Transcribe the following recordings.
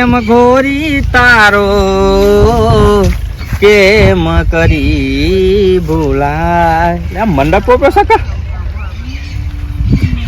એમ ગોરી તારો કેમ કરી ભૂલાય? મંડપ પોપ્યો છે કા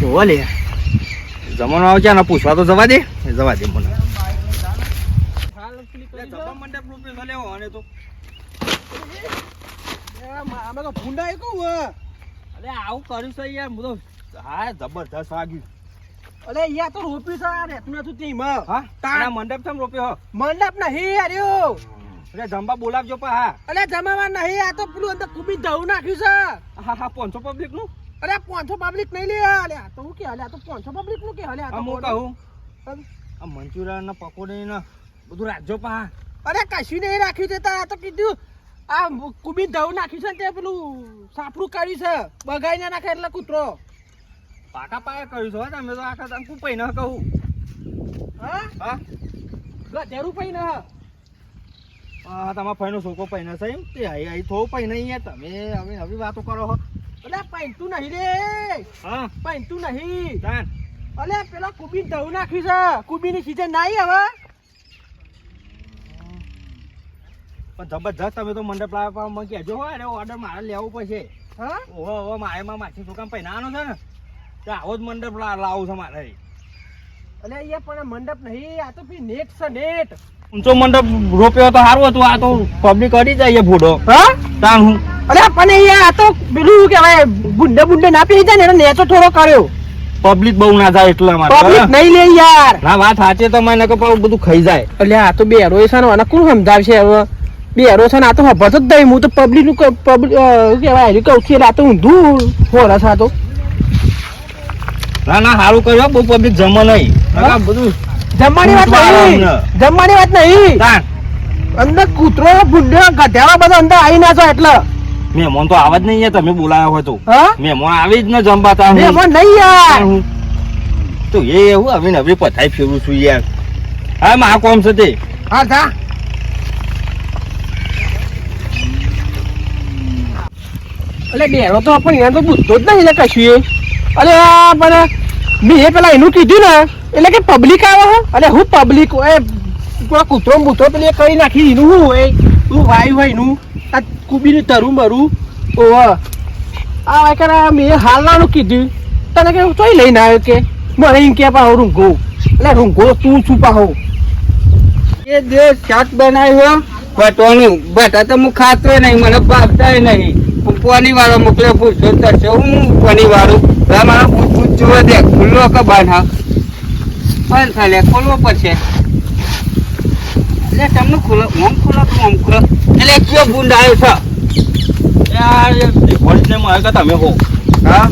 જોવો લે. જમવાનો આવશે ને પૂછવા તો જવા દે. જવા દે મને. અમે તો અરે આવું કર્યું છે યાર હું તો હા જબરદસ્ત વાગ્યું. અલે યા તો રોપ્યું છે આ રેતું નથી તેમાં હા. તારા મંડપ તમ રોપ્યો હો? મંડપ નહીં આર્યો અરે જમવા બોલાવજો પા હા. અરે જમાવા નહીં આ તો પેલું અંદર કુબી દવું નાખ્યું છે. હા હા પાંચસો પબ્લિકનું અરે પાંચસો પબ્લિક નહીં લે અલે આ તો હું કે અલે તો પાંચસો પબ્લિકનું કે અલે આ તો હું કહું. આ મંચુરિયન ને પકોડી ને બધું રાખજો પા અરે કશું નહીં રાખ્યું છે તાર આ તો કીધું. આ કુબી દવું નાખ્યું છે ને તે પેલું સાફરું કાઢ્યું છે બગાઈ ના નાખે એટલે કૂતરો. પાકા પાયા કર્યું છે તમે તો આખા તમે કુપાઈ ન કહું. હા? હા? ગધેરું પઈ ના હા. તમારા ભાઈનો છોકરો પૈને છે એમ? તે હાઈ આઈ થોડું પૈને યાર તમે હવે હવે વાતો કરો હો. અલે પૈનતું નહીં રે. હા? પૈનતું નહીં. તાન. અલે પેલા કુબી દવું નાખ્યું છે. કુબીની સીઝન નાઈ હવે. પણ જબરજસ્ત તમે તો મંડપ લાવવા મને કહેજો હો. અરે ઓર્ડર મારે લેવો પડશે. હા? ઓહો ઓહો મારે માં માછી છોકરા પૈનાનો છે ને? તો આવો જ મંડપ લા- લાવવું છે મારે. અલે અહીંયા પણ મંડપ નહીં આ તો ભી નેટ છે નેટ. ઊંચો મંડપ રોપ્યો તો સારું હતું આ તો પબ્લિક અડી જાય ફૂડો હા? તાણ હું. અરે પણ અહીંયા આ તો પેલું કહેવાય બુંડે બુંડે ના પી જાય ને એને નેચો થોડો કર્યો. પબ્લિક બહુ ના જાય એટલા માટે પબ્લિક નહીં લે યાર. ના વાત સાચી તો મને કે બધું ખાઈ જાય. એટલે આ તો બેરો છે ને આને કોણ સમજાવશે હવે? બે હરો છે ને આ તો ખબર જ દઈ હું તો પબ્લિકનું પબ્લિક કહેવાય કહું છું એટલે આ તો ઊંધું હોરસ આ તો. ના ના સારું કર્યું બહુ પબ્લિક જમો નહીં. બધું જમવાની વાત નહીં. જમવાની વાત નહીં. અંદર કૂતરો ભૂંડ્યો ગધેડા બધા અંદર આવી ના છો એટલે. મહેમાન તો આવા જ નહીં તમે બોલાયા હોય તો. મહેમાન આવી જ ન જમવાતા નહીં યાર. તો એ એવું હવે ને હવે પથાઈ ફેરું છું યાર. હા માં કોમ છે તે? હા થા એટલે બેરો તો પણ એને તો બુદ્ધો જ નહીં કશું એ. આ, પણ મેં એ પેલા એનું કીધું ને, એટલે કે પબ્લિક આવે હે. અરે હું પબ્લિક એ પેલા કૂતરો મૂતરો પેલી કરી નાખી, એનું શું હોય? તું વાયુ હોય એનું? આ કુબીનું તરું મરું? ઓહ. આ વાય મેં હાલનાનું કીધું. તને કે ચોઈ લઈને આવ્યો કે? મને એમ કે પાહો રૂંઘો. એટલે રૂંઘો તું છું પાહો. એ જે શાક બનાવ્યો ભટવાનું બટા તો હું ખાતો નહીં, મને ભાગતા નહીં. પોની વાળો મોકલે પૂછો થશે હું પોની વાળું મારો પૂછ પૂછ જોવે દે ખુલ્લો કે બાંધા બંધ થાય ખોલવો પડશે. એટલે તમને ખુલ્લો ઓમ ખુલ્લો કે ઓમ ખુલ્લો એટલે કયો ગુંડ આવ્યો છે? યાર તમે હો? હા?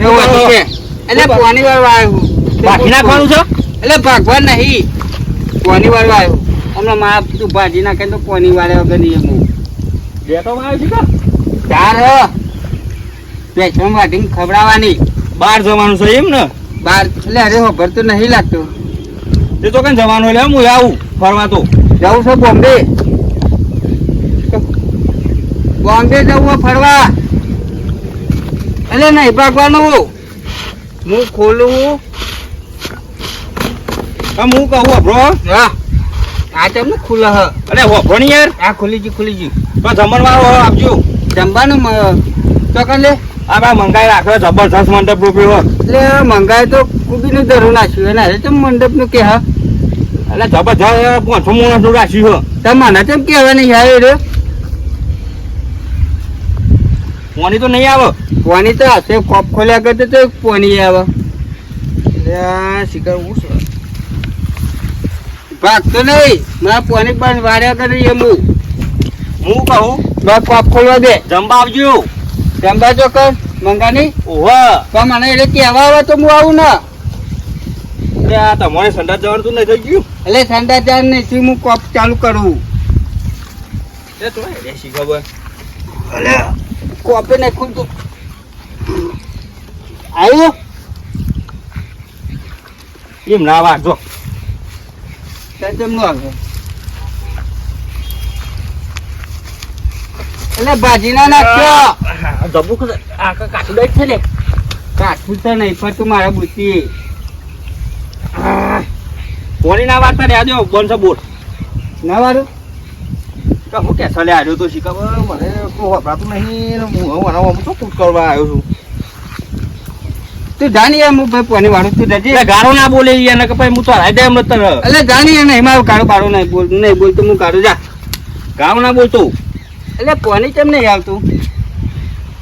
એવું હતું કે? એટલે પોની વાર આવ્યો? બાકી નાખવાનું છે? એટલે ભાગવાન નહીં. પોની વાળો આવ્યો? હમણાં મારા તું ભાજી નાખે તો કોની વાળા વગર નહીં હું. લેટો માં છે ચાર પેશન વાટીને ખવડાવવાની. બહાર જવાનું છે એમ ને? બહાર એટલે અરે ખબર તો નહીં લાગતું. તે તો કઈ જવાનું એટલે હું આવું ફરવા તો. જવું છે બોમ્બે? બોમ્બે જવું ફરવા? એટલે નહીં ભાગવાનું હું. ખોલું હું. કહું અભરો હા. આ તમને ખુલ્લો હ. અરે હોભણી યાર આ ખુલી ગયું ખુલી ગયું. તો જમણ આપજો. જમવાનું ચોકન લે. આ મંગાઈ રાખ્યો જબરજસ્ત મંડપ રૂપિયો એટલે મંગાઈ તો કુબીનું ધરું નાખ્યું એના તો મંડપનું કે હા? એટલે જબરજસ્ત પાંચસો માણસનું રાખ્યું તમારે કેમ કહેવા નહીં આવે રે. પાણી તો નહીં આવે? પોની તો હશે. કોપ ખોલ્યા કરતો તો પોની આવે. શિકાર ભાગતો નહીં. મારા પોની પણ વાર્યા કરી એમ હું. હું કહું? બસ કોપ ખોલવા દે. જમવા આવજો જમવા કર મંગાની? ઓહો. તો મને એટલે કહેવા આવે તો હું આવું ના. એટલે આ તમારે સંડા જવાનું તું નહીં થઈ ગયું? એટલે સંડા જવાનું નહીં શું હું કોપ ચાલુ કરું. એ તો શી ખબર. કોપે નાખું તો. આવ્યો એમ ના વાગજો જમનું આવે? એટલે ભાજી ના નાખ્યો. જબુ આ કાચું દઈ છે ને? કાઠું તો નહીં પણ તું મારા બુચી કોની ના વાર્તા રે આજો બોનસો બોટ. ના વારું? કે હું કે સલે આવ્યો તો શીખા મને વપરાતું નહીં હું મને શું કૂટ કરવા આવ્યો છું. તું જાણી એમ ભાઈ પોની વાળું તું જજે ગારો ના બોલે યાર ને કે ભાઈ હું તો હરાઈ દે એમ નતર એટલે જાણી એમ નહીં મારું કાળું નહીં બોલ નહીં બોલતું હું કાઢું જા. ગારો ના બોલતો. એટલે પોની કેમ નહીં આવતું?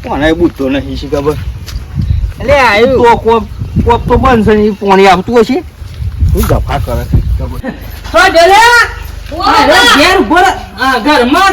મને બુદ્ધો નહીં છે ખબર? એટલે આવ્યું તો કોપ કોપ તો બનશે ને ઈ પોણી આવતું હશે. શું ગફા કરે? તો જલે ઘેર. આ ઘરમાં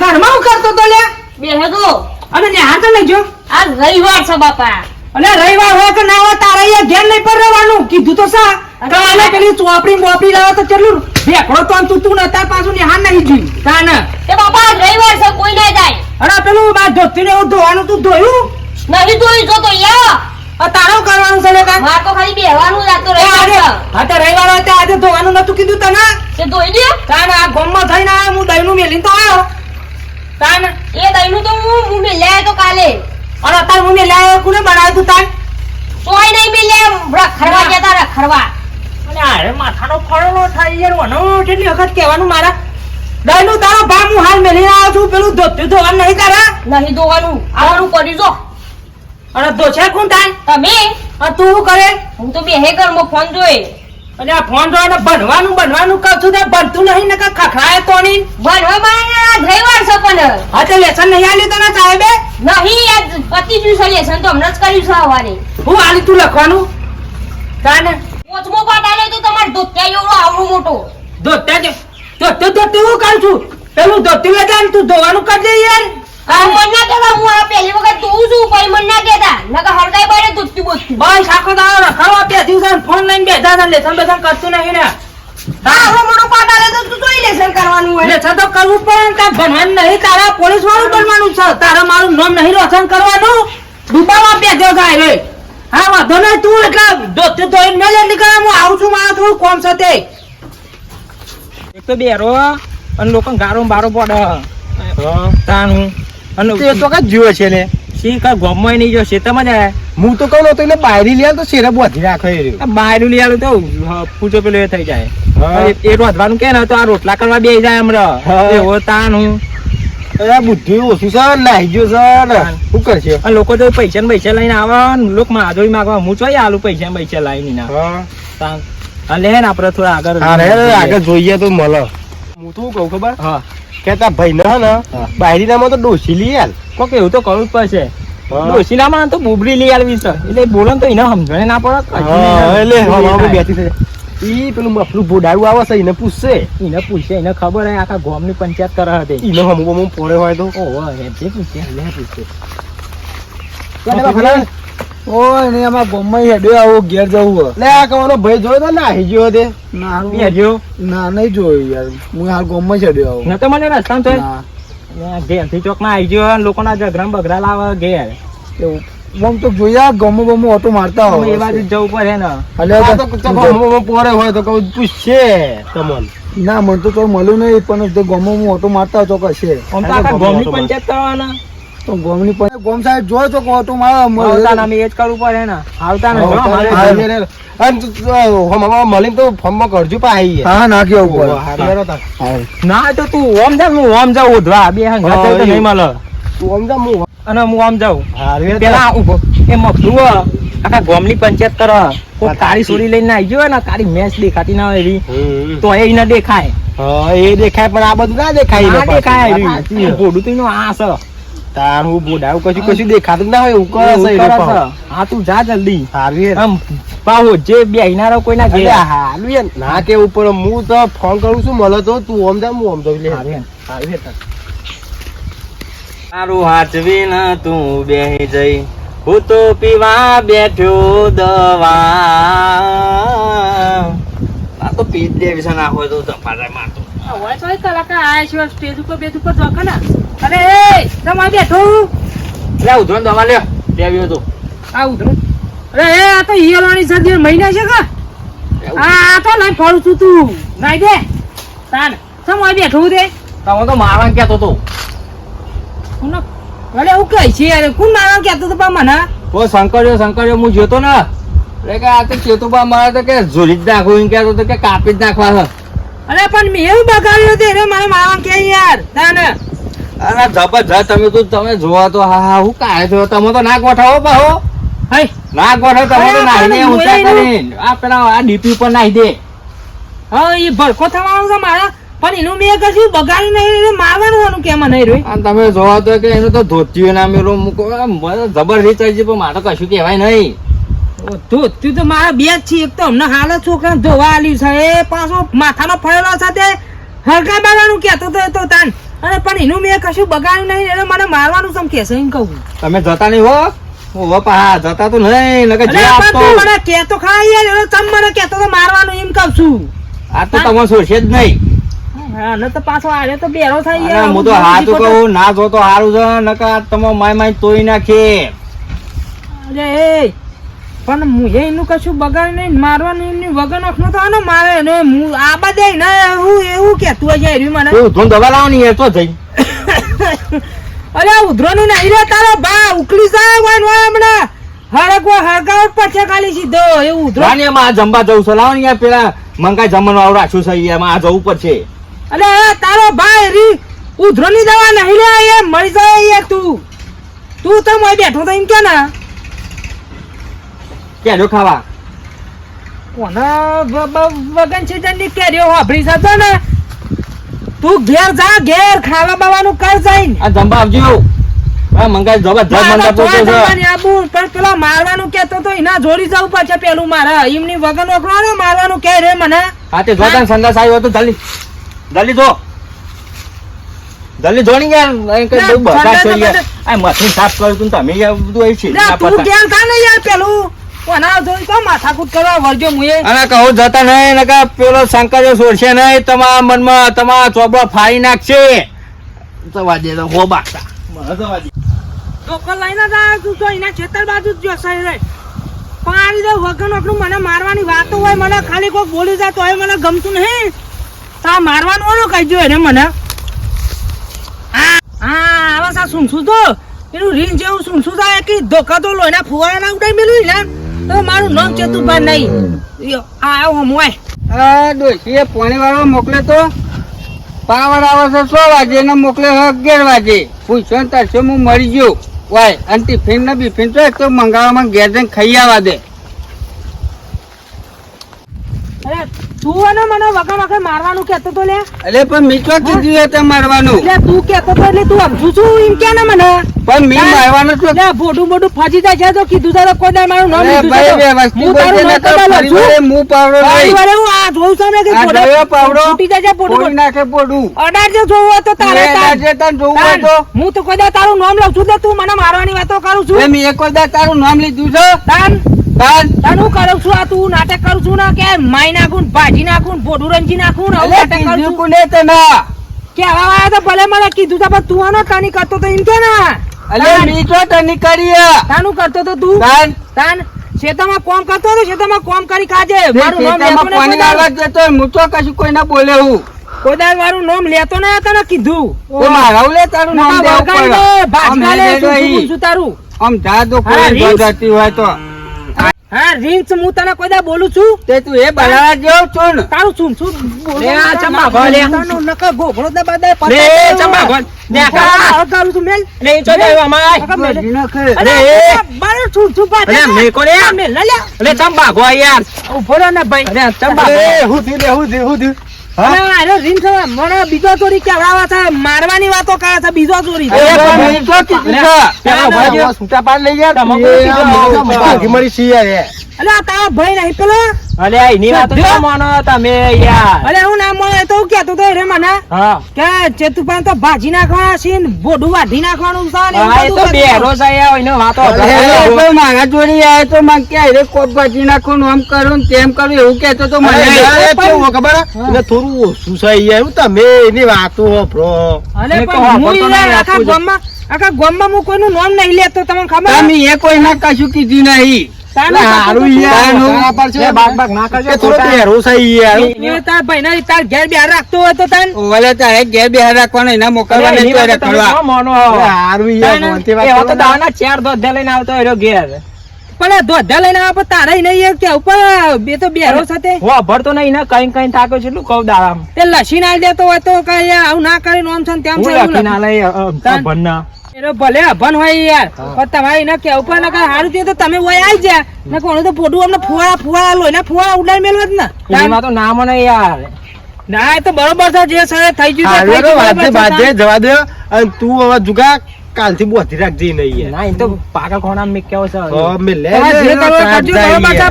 ઘરમાં હું કરતો તો લે? બેહે તો. અને ને તો લેજો આ રવિવાર છે બાપા. અને રવિવાર હોય કે ના હોય તારે અહીંયા ઘેર નહીં પર રહેવાનું. કીધું તો સા. કાલે પેલી ચોપડી મોપડી લાવો તો કેટલું ભેકડો તો તું તું નતા પાછું નેહાન નહીં જોઈ કાન. એ બાપા રવિવાર છે કોઈ ના જાય. અરે પેલું બા ધોતી ને એવું ધોવાનું તું ધોયું? નહીં ધોયું જો તો યા આ તારો કરવાનું છે લે હા તો ખાલી બેહવાનું જાતો રહે એ હા તો રવિવાર હોય તો આજે ધોવાનું નતું કીધું તને? તે ધોઈ દે કાન આ ગોમમાં થઈને આવ્યો હું દહીંનું મેલીને તો આવ્યો કાન. એ દહીંનું તો હું હું મેલ્યા તો કાલે. અરે તાર હું મેલ્યા કુને બનાવ્યું તું તાર? સોય નહીં મેલ્યા ખરવા જતા રખડવા અને અરે માથાનો ફળો થાય યાર કેટલી વખત કહેવાનું મારા? દહીંનું તારો ભાગ હું હાલ આવ્યો છું પેલું ધોતું ધોવાનું નહીં તારા નહીં ધોવાનું. આવવાનું કર્યું જો. અને કોણ થાય તમે? અને તું શું કરે? હું તો બેહે ઘરમાં ફોન જોઈ અને આ ફોન જોઈને બનવાનું બનવાનું કહું છું તે બનતું નહીં ને ખખડાય તો નહીં ભણવામાં આજ રવિવાર છે પણ. હા તો લેસન નહીં આલ્યું તને સાહેબે? નહીં આજ પતિ જ્યું છે લેસન તો હમણાં જ કર્યું છે સવારે. હું આલી તું લખવાનું? કાને આલે તો તમાર ધોત્યા જેવડો આવડું મોટો. ધોત્યા જ ધોતે ધોતે હું કરું છું પેલું ધોતી લે તું ધોવાનું કરજે યાર. આ મન ના કહેતા હું આ પહેલી વખત ધોઉં છું પછી મન ના કહેતા. નકર હળગાઈ બારે ધોતી બોતતી બસ આખો દાડો રખાડવા બે દિવસ ફોન લઈને બેઠા હતા લેસન બેસન કરતું નહીં ને. આ આવડો મોટો પાટા આલે તો તું જોઈ લેસન કરવાનું હોય. લેસન તો કરવું પડે તારે ભણવાનું નહીં તારા પોલીસ વાળું બનવાનું છે. તારા મારું નામ નહીં રોશન કરવાનું. ડૂબાવા બેઠો થાય રે. હા વાંધો નહીં તું એટલે ધોતે ધોઈને મેલે એટલે કરે હું આવું છું મારા થોડું કોમ છે એક તો બેરો અને લોકો ગારો બારો પડે. તાનું અને એ તો કઈ જીવે છે ને. શી કઈ ગોમમાં નહીં જો શેતામાં જાય હું તો કહું તો એટલે બાયરી લે તો શેરે બોધી રાખે બાયરું લઈ આલું તો પૂછો પેલો એ થઈ જાય. એ- એ રોધવાનું કે ને તો આ રોટલા કરવા બે જાય હમણાં. એવો તાન તાનું અરે બુદ્ધિ ઓછી છે નાહી ગયો છે ને શું કરશે? અને લોકો તો પૈસા ને પૈસા લઈને આવે ને લોક માધોરી માગવા. હું ચોય આલું પૈસા ને પૈસા લાવીને ના. હા. લે ને આપણે થોડા આગળ અરે આગળ જોઈએ તો મળે. હું તો કહું ખબર? હા. કે તાર ભાઈ ના. તો ડોસી લઈ આલ. કોક એવું તો કરવું જ પડશે. ડોશીલામાં તો બુબડી લઈ આલવી છે. એટલે બોલો ને તો એને સમજણે ના પડે એટલે. બેઠી છે. ઈ પેલું મફલું ભોડાડું આવે છે એને પૂછશે. એને પૂછશે એને ખબર હે આખા ગામની પંચાયત કરે હતી ઈને હમું બમું પોરે હોય તો. ઓહો એ જે પૂછે. લે પૂછે. ઓય ને આમાં ગોમમાં હેડ્યો આવો ઘેર જવું લે આ કવાનો ભાઈ જોયો તો નાહી ગયો તે. ના ના નહીં જોયું યાર. હું હાલ ગોમમાં હેડ્યો આવો. ન તો મને રસ્તામાં તો. ના. ઘેરથી ચોકમાં આવી ગયો લોકોના ઝઘરા બગરા લાવે ઘેર. એવું. આમ તો જોયા ગમો ગમો ઓટો મારતા હોય. એ બાજુ જવું પડે ને. અલે તો બમું પોરે હોય તો કહું પૂછશે તમન ના મને તો તો મળ્યું નહીં પણ તે ગમો ઓટો મારતા હોય તો કશે આમ તો આખા પંચાયત કરવાના. તો ગોમની પણ ગોમ સાહેબ જોયો તો કે ઓટો મારવા? આવતા ના એ જ કરવું પડે ને. આવતા ને તું- મળીને તો કરજો પાહી હા હેરો તાર. ના તો તું ઓમ જા હું ઓમ જાઉં ઉધવા. બે હા, નહીં મળે. તું આમ જા હું અને હું આમ જાઉં. પેલા ઊભો એ મગધું આખા ગામની પંચાયત કરે કોઈ કાળી સોરી લઈને આવી ગયો ને કાળી મેચ દેખાતી ના હોય એવી. તો એ ના દેખાય. એ દેખાય પણ આ બધું ના દેખાય ના દેખાય. ભોડું તો એનું આ સર તાર હું બોડાવ કશું કશું દેખાતું ના હોય એવું કરે છે. હા. તું જા જલ્દી. હારવી હેરો. આમ પાહો જે બેહીનારો કોઈ ના અલ્યા હારું ના કે ઉપર હું તો ફોન કરું છું મળે તો તું આમ જા હું આમ જાઉં લે. હારવી હેર. મારું હાચવી ન તું બેહી જઈ. હું તો પીવા બેઠ્યો દવા. આ તો પી દેવી છે ના હોય તો ધપાટા મારતો. હવે તો કલાકાર આયા છે સ્ટેજ ઉપર બેજ ઉપર જોકે ને. અરે એ તમારે બેઠો. લે ઉધરો દવા લે. દેવી તો. આ ઉધરો અરે એ આ તો હિયલાની સદી મહિના છે કા? આ તો લઈ ફળું છું તું. નાઈ દે. તાન સમય બેઠું દે. તમે તો મારા કેતો તો. કોનો અરે હું કઈ છે યાર કુન મારા કેતો તો પા મને? ઓ શંકર્યો શંકર્યો હું જોતો ને. એટલે કે આ તો ચેતુબા મારે તો કે ઝોલી જ નાખવું એમ તો કે કાપી જ નાખવા અરે પણ મેં એવું બગાડ્યું હતું એને મારે મારવા કે યાર તાને. અરે જબરજસ્ત તમે તો તમે જોવા તો હા હા હું કાય છો તમે તો ના ગોઠાવો પાહો હઈ. ના ગોઠો તમે તો અરે નાહીને ઊંચા કરીને. આ પેલા આ ડીપી ઉપર નાહી દે. હા એ ભડકો થવાનો છે મારા. પણ એનું મેં કશું બગાડ નહીં એને મારવાનું કે મને રહ્યું? અને તમે જોવા તો કે એનું તો ધોતીઓ ના મેરો મૂકો. જબરજસ્ત આવી પણ મારે કશું કહેવાય નહીં. ધોત્યું તો મારા બે જ છે એક તો અમને હાલ છોકરા ધોવા આલ્યું છે. એ પાછો માથાનો ફરેલો સાથે હરકા બાવાનું કહેતો તો તો તાન. અને પણ એનું મેં કશું બગાડ્યું નહીં. એને મને મારવાનું સમ કહેશે એમ કહું તમે જતા નહીં હો. હો જતા તો નહીં. નકર જે આપતો મને કહેતો ખરા યાર. તમ મને કહેતો તો મારવાનું એમ કહું છું. આ તો તમે છોડશે જ નહીં. હા તો પાછો આને તો બેરો થઈ અરે હું તો હાથ કહું ના જો તો છે નકર તમે માય માય તોઈ નાખે. અરે એ પણ મુએ એનું કશું બગાડ નહીં મારવાનું એમની વગર નખનો તો આને મારે ને હું આ બધે ના એવું એવું હશે એર્યું મને. તું ધૂન દવા એ તો જઈ. અરે ઉધરો નું નહીં રે તારો બા ઉકલી જાય વાન વાન હમણાં. હરગવા હરગાવ પડશે ખાલી સીધો એ ઉધરો. એમાં આ જમવા જવું છે લાવો પેલા મંગાઈ જમવાનું રાખ્યું છે એમાં આ જવું પડશે. અરે તારો ભાઈ રી ઉધરો ની દવા નહીં લે એ મરી જાય યાર તું. તું તો મોય બેઠો તો એમ કે ને ક્યાં ખાવા? કોના વગન છે તેની કેરીઓ વાપરી જતો ને? તું ઘેર જા ઘેર ખાવા બાવાનું કર જઈને. આ જંબા આવજો. આ મંગાઈ જબરજસ્ત મંગા તો પોતે છે. આબુ, પણ પેલા મારવાનું કેતો તો એના જોડી જવું પડશે પેલું મારા. એમની વગર નોકરો ને મારવાનું કે રે મને. હા તે જોતા સંદાસ આવ્યો તો જલ્દી જલ્દી જો. જલ્દી યાર અહીં કઈ બહુ બગાડ છે આ મશીન સાફ કર્યું તું તમે યાર બધું આવી છે તું ઘેર થા ને યાર પેલું? કોના જોઈ તો માથાકૂટ કરવા વળજો મુએ અને કહો જતા નહીં ને કે પેલો શંકર છોડશે નહીં તમારા મનમાં તમારા ચોબડો ફાડી નાખશે. જવા દે તો હો બાકતા મને જવા દે. લઈને જા તું તો એના ખેતર બાજુ જ જોશે રે પાણી દે રીતે વગર મને મારવાની વાતો હોય મને ખાલી કોઈ બોલી જાય તો મને ગમતું નહીં. તા મારવાનું હોય કહેજો એને મને? હા હા આવા સા સુનસું તો. એનું રીન જેવું સુનસું થાય કે ધોકા તો લોહીના ફુવારા ના ઉડાઈ મેલું ને? તો મારું નામ ચેતુભા નહીં. યો, આ હમ હોય ડોશીએ પાણી વાળો મોકલે તો? પાવર આવે છે સો વાગે ને મોકલે અગિયાર વાગે. પૂછો ને છે હું મરી ગયો. વાય અને ટિફિન ને બિફિન તો તો મંગાવવામાં ગેરજન જઈને ખાઈ આવવા દે અરે તું અને મને વગર વગર મારવાનું કેતો તો લે. એટલે પણ મી તો કીધું એ તે મારવાનું? એટલે તું કેતો તો એટલે તું સમજુ છું એમ કે ને મને. પણ મી મારવાનું તો લે મોટું મોટું ફજી જાય છે તો કીધું તારે કોઈ ના મારું નામ લીધું છે હું તારું નામ છું. પાવડો નહીં. હું આ જોઉં છું ને કે પોડો- પાવડો? તૂટી જાય છે પોડું. નાખે પોડું અડાર જો જોવું તો તારે તાર. આજે તને જોવું હોય તો. હું તો કોઈ તારું નામ લઉં છું તો તું મને મારવાની વાતો કરું છું. મેં એક વખત તારું નામ લીધું છે? તાન. તાન કરું છું આ? તું નાટક કરું છું ને? કે માઈ નાખું ભાજી નાખું ભોડું રંજી નાખું ને? નાટક કરું કોને તને? કે આવા તો ભલે મને કીધું તો પણ તું આનો તાની કરતો તો એમ કે ના? અલે મી તો તને કરી તાનું કરતો તો તું. તાન. તાન શેતામાં કોમ કરતો હતો શેતામાં કોમ કરી તે મારું નામ લેતો કોઈ દાડો- જતો હું તો કશું કોઈ ના બોલે હું? કોઈ મારું નામ લેતો ને તને કીધું. મારા લે તારું નામ દેવું પડે. લે, શું તારું? આમ જા દો કોઈ જતી હોય તો. હા રીંચ હું તને કોઈ દા બોલું છું? તે તું એ બનાવા જેવો છું ને. તારું છું શું લે, આ ચંપા ભલે. નો નકા ગોભળો દે બાદા પતા લે. ચંપા ભર. લે, આ કરું છું મેલ. લે, ચો દે, અમાય. અરે એ બાર છું છું પા અરે, મેકો લે. મે ના લે. ચંપા ગો યાર. ઊભો ને ભાઈ. અરે ચંપા એ હું થયું લે, હું થયું, હું થયું? અરે રીંછ હવે મને બીજો ચોરી છે? મારવાની વાતો કરે છે બીજો ચોરી. છે. છૂટા પાડ લઈ ભાગી મળી છીએ યાર. અલે આ તારો ભાઈ નહીં પેલો અલે એની વાતો? કેમ માનો તમે યાર અલે હું નામ મળે તો કેતો તો રે મને હા કે ચેતુપાન તો ભાજી નાખવાના છે ને બોડું વાઢી નાખવાનું છે ને બધું તો. બેરો છે યાર, એને વાતો તો મારા જોડી આય તો મને કે રે કોપ ભાજી નાખવાનું આમ કરું ને તેમ કરું એવું કે તો મને કેવું ખબર હે? થોડું ઓછું છે યાર. હું તમે એની વાતો હોભળો. અલે મેં પણ હું આખા ગામમાં આખા ગામમાં હું કોઈનું નામ નહીં લેતો તમને ખબર તમે એ કોઈ ના કશું કીધું નહીં ના ને. પણ ધોધા લઈને આવે તારે નહીં કેવું બે તો બેરો સાથે. હું અભરતો નહીં ને કઈ કઈ થાક્યો છે એટલું કહું દાડામ. તે લસીને આવી દેતો હોય તો કઈ આવું ના કરે નોમ છે ને તેમ છે લખી ના લઈ તાન. એનો ભલે અભન હોય યાર પણ તમારે એને કેવું પણ નકર સારું થયું તો તમે હોય આવી જ્યા ને કોણ તો પોટું અમને ફુવારા ફુવારા લોહીના ફુવાળા ઉડાઈ મેળવે જ ને. એમાં તો ના મને યાર. ના એ તો બરોબર છે જે સર થઈ ગયું તો વાજે જવા દે અને તું હવે જુગા કાલથી બોધી રાખજે નહીં યાર. ના એ તો પાકા ખોણા મેં કેવો છે. તો મેં લે.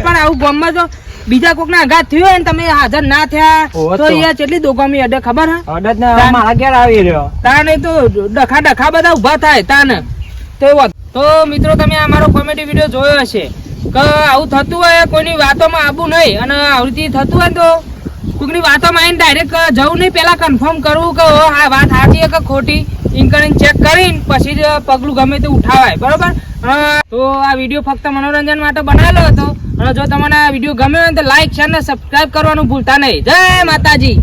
પણ આવું ગમમાં જો બીજા કોકના આઘાત થયો ને તમે હાજર ના થયા તો. યાર કેટલી દોગામી અડે ખબર હે? ને તાન. આવી રહ્યો. તાને તો ડખા ડખા બધા ઊભા થાય તાને. તો તો મિત્રો તમે અમારો કોમેડી વીડિયો જોયો હશે. કે આવું થતું હોય કોઈની વાતોમાં આવવું નહીં. અને આવૃત્તિ થતું હોય તો કોઈની વાતોમાં આવીને ડાયરેક્ટ જવું નહીં. પહેલાં કન્ફર્મ કરવું કે આ વાત સાચી કે ખોટી? ઇન્કરિંગ ચેક કરીને પછી જ પગલું ગમે તે ઉઠાવાય. બરોબર? તો આ વીડિયો ફક્ત મનોરંજન માટે બનાવેલો હતો. અને જો તમને આ વીડિયો ગમ્યો હોય તો લાઈક શેર ને સબસ્ક્રાઈબ કરવાનું ભૂલતા નહીં. જય માતાજી.